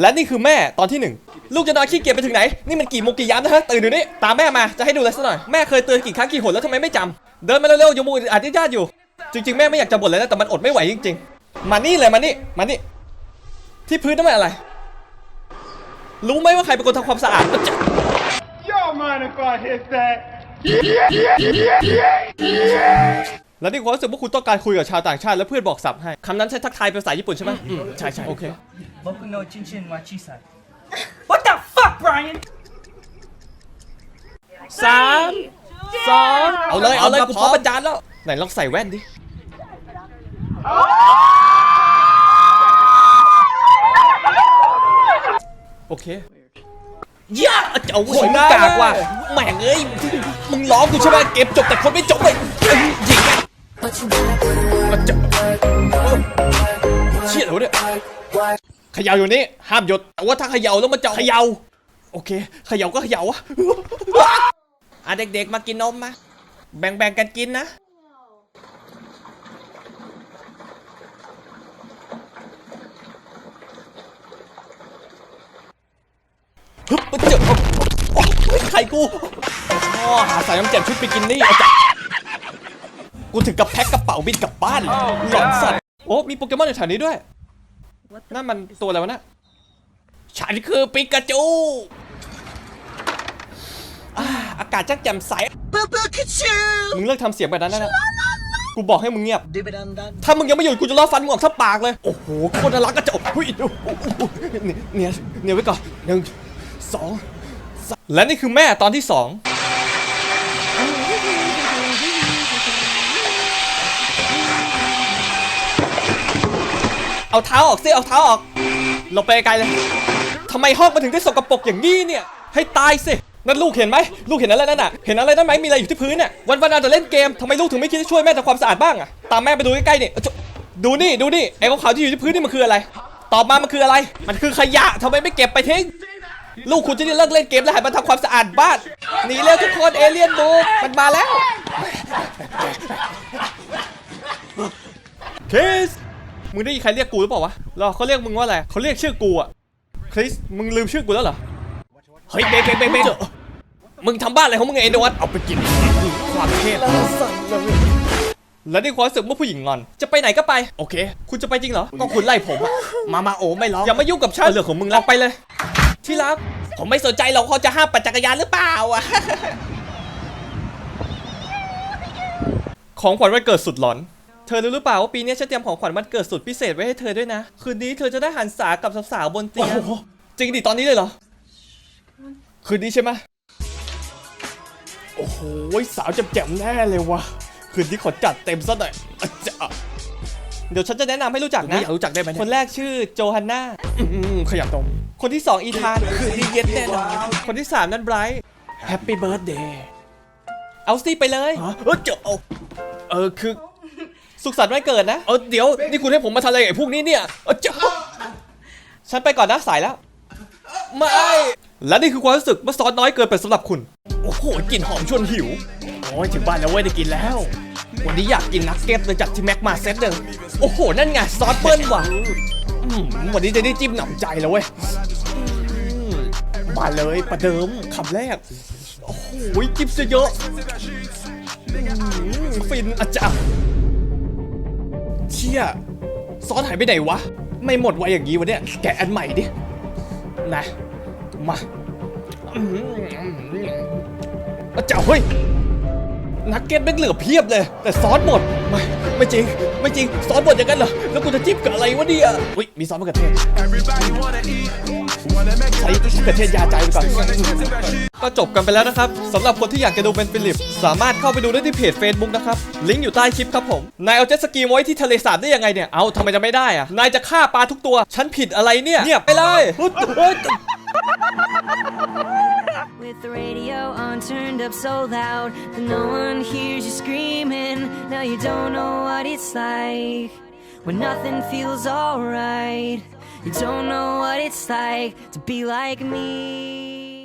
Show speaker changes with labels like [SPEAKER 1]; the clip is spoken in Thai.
[SPEAKER 1] และนี่คือแม่ตอนที่หนึ่งลูกจะนอนขี้เกียจไปถึงไหน นี่มันกี่โมงกี่ยามนะฮะตื่นเดี๋ยวนี้ตามแม่มาจะให้ดูอะไรสักหน่อยแม่เคยเตือนกี่ครั้งกี่หนแล้วทำไมไม่จำเดินมาเร็วๆอย่มูอาธิญาตอยู่ จริงๆแม่ไม่อยากจะบ่นเลยนะแต่มันอดไม่ไหวจริง ๆ มานี่เลยมานี่มานี่ที่พื้นนั่นมันอะไร รู้ไหมว่าใครเป็นคนทำความสะอาดมันะ
[SPEAKER 2] Y'all mind if I hit that?
[SPEAKER 1] แล้วนี่ความรู้สึกว่าคุณต้องการคุยกับชาวต่างชาติแล้วเพื่อนบอกสับให้คำนั้นใช้ทักทายเป็นภาษาญี่ปุ่นใช่ไหมอืมใช่ใช่โอเค
[SPEAKER 3] 僕のチンチンは小さい What the fuck Brian
[SPEAKER 1] สามสองเอาเลยเอาเลยกูพร้อมประจานแล้วไหนลองใส่แว่นดิโอเคย่าจะเอาหัวมึงกากว่ะแม่งเอ้ยมึงล้อกูใช่ไหมเก็บจบแต่คนไม่จบเลยเอ้ย หญิงอะจะเชี่ยเหรอเนี่ยเขย่าอยู่นี่ห้ามหยุดแต่ว่าถ้าเขย่าแล้วมันจะเขย่าโอเคเขย่าก็เขย่าอะอะเด็กๆมากินนมมาแบ่งๆกันกินนะฮึบเจอโอ๊ยใครกูอ๋อหาสายน้ำเจ็บชุดบิกินี่อาจารย์ กูถึงกับแพ็คกระเป๋าบินกลับบ้านเลยหลอนสัตว์โอ้มีโปเกมอนอยู่แถวนี้ด้วยนั่นมันตัวอะไรวะน่ะฉันคือปิกาจูอ่าอากาศจังแจ่มใสมึงเลิกทำเสียงแบบนั้นได้แล้วกูบอกให้มึงเงียบ ถ้ามึงยังไม่หยุดกูจะล่อฟันมึงออกทั้งปากเลย โอ้โหโคตรน่ารักกระจกเฮ้ยเนี่ยเนี่ยเนี่ยไว้ก่อนหนึ่งสองสามและนี่คือแม่ตอนที่สอง เอาเท้าออกสิเอาเท้าออกลงไปไกลเลยทำไมห้องมันถึงได้สกปรกอย่างนี้เนี่ย ให้ตายสินั่นลูกเห็นไหมลูกเห็นอะไรนั่นน่ะเห็นอะไรนั่นไหมมีอะไรอยู่ที่พื้นเนี่ยวันวันเอาแต่เล่นเกมทำไมลูกถึงไม่คิดจะช่วยแม่ทำความสะอาดบ้างอะตามแม่ไปดูใกล้ๆนี่ดูนี่ดูนี่ไอ้ขาวๆที่อยู่ที่พื้นนี่มันคืออะไร ตอบมามันคืออะไร มันคือขยะทำไมไม่เก็บไปทิ้งลูกคุณจะได้เลิกเล่นเกมแล้วหันมาทำความสะอาดบ้านหนีเร็วทุกคนเอเลี่ยนบุกมันมาแล้วคิส มึงได้ยินใครเรียกกูหรือเปล่าวะรอเขาเรียกมึงว่าอะไรเขาเรียกชื่อกูอะคริส มึงลืมชื่อกูแล้วเหรอ เฮ้ยเบรกเบรกเบรกเบรกมึงทำบ้านอะไรของมึงไอ้โดนเอาไปกินความเทพแล้วในความรู้สึกเมื่อผู้หญิงงอน จะไปไหนก็ไป โอเค คุณจะไปจริงเหรอ ก็คุณไล่ผมอะมามาโอ้ไม่ร้องอย่ามายุ่งกับฉันเรื่องของมึงแล้วไปเลย ที่รัก ผมไม่สนใจหรอกเขาจะห้ามปั่นจักรยานหรือเปล่าอะของขวัญวันเกิดสุดหลอน เธอรู้หรือเปล่าว่าปีนี้ฉันเตรียมของขวัญวันเกิดสุดพิเศษไว้ให้เธอด้วยนะ คืนนี้เธอจะได้หันษากับสาวๆบนเตียงจริงดิตอนนี้เลยเหรอ คืนนี้ใช่ไหมโอ้โหสาวแจ่มๆแน่เลยวะคืนนี้ขอจัดเต็มซะหน่อยอะจ๊ะเดี๋ยวฉันจะแนะนำให้รู้จักนะอยากรู้จักได้ไหมคนแรกชื่อโจฮันนาอืมขยับตรง คนที่สองอีธานคืนนี้เย็นแน่นอนคนที่สามนั่นไบรท์แฮปปี้เบิร์ดเดย์เอาสิไปเลยเออเจาเออคือ สุขสันต์วันเกิดนะ เออเดี๋ยวนี่คุณให้ผมมาทำอะไรกับไอ้พวกนี้เนี่ยเออเจ้าฉันไปก่อนนะสายแล้ว ไม่ และนี่คือความรู้สึกว่าซอสน้อยเกินไปสำหรับคุณ โอ้โหกลิ่นหอมชวนหิว โอ้ยถึงบ้านแล้วเว้ยได้กินแล้ว วันนี้อยากกินนักเก็ตเลยจัดที่แม็กมาเซตหนึ่งโอ้โห นั่นไงซอสเปิ้ลว่ะอืมวันนี้จะได้จิ้มหนำใจแล้วเว้ยอืมมาเลยประเดิมคำแรก โอ้โหจิ้มซะเยอะอืมฟินอาจารย์เชี่ยซอสหายไปไหนวะ ไม่หมดไวอย่างนี้วะเนี่ย แกะอันใหม่ดิ นะ มาอืมอาจาเฮ้ย นักเก็ตแม่งเหลือเพียบเลย แต่ซอสหมด ไม่ไม่จริง ไม่จริงซอสหมดอย่างนั้นเหรอแล้วกูจะจิ้มกับอะไรวะเนี่ยอุ้ยมีซอสมะเขือเทศ
[SPEAKER 2] Everybody wanna eat, wanna make
[SPEAKER 1] ใช้มะเขือเทศยาใจไปก่อนก็จบกันไปแล้วนะครับสำหรับคนที่อยากจะดูเป็นฟิลิป สามารถเข้าไปดูได้ที่เพจ Facebook นะครับ ลิงก์อยู่ใต้คลิปครับผม นายเอาเจ็ตสกีมไว้ที่ทะเลสาบได้ยังไงเนี่ย เอาทำไมจะไม่ได้อะนายจะฆ่าปลาทุกตัว ฉันผิดอะไรเนี่ยเงียบไปเลย
[SPEAKER 4] With the radio on turned up so loud that no one hears you screaming. Now you don't know what it's like when nothing feels alright. You don't know what it's like to be like me.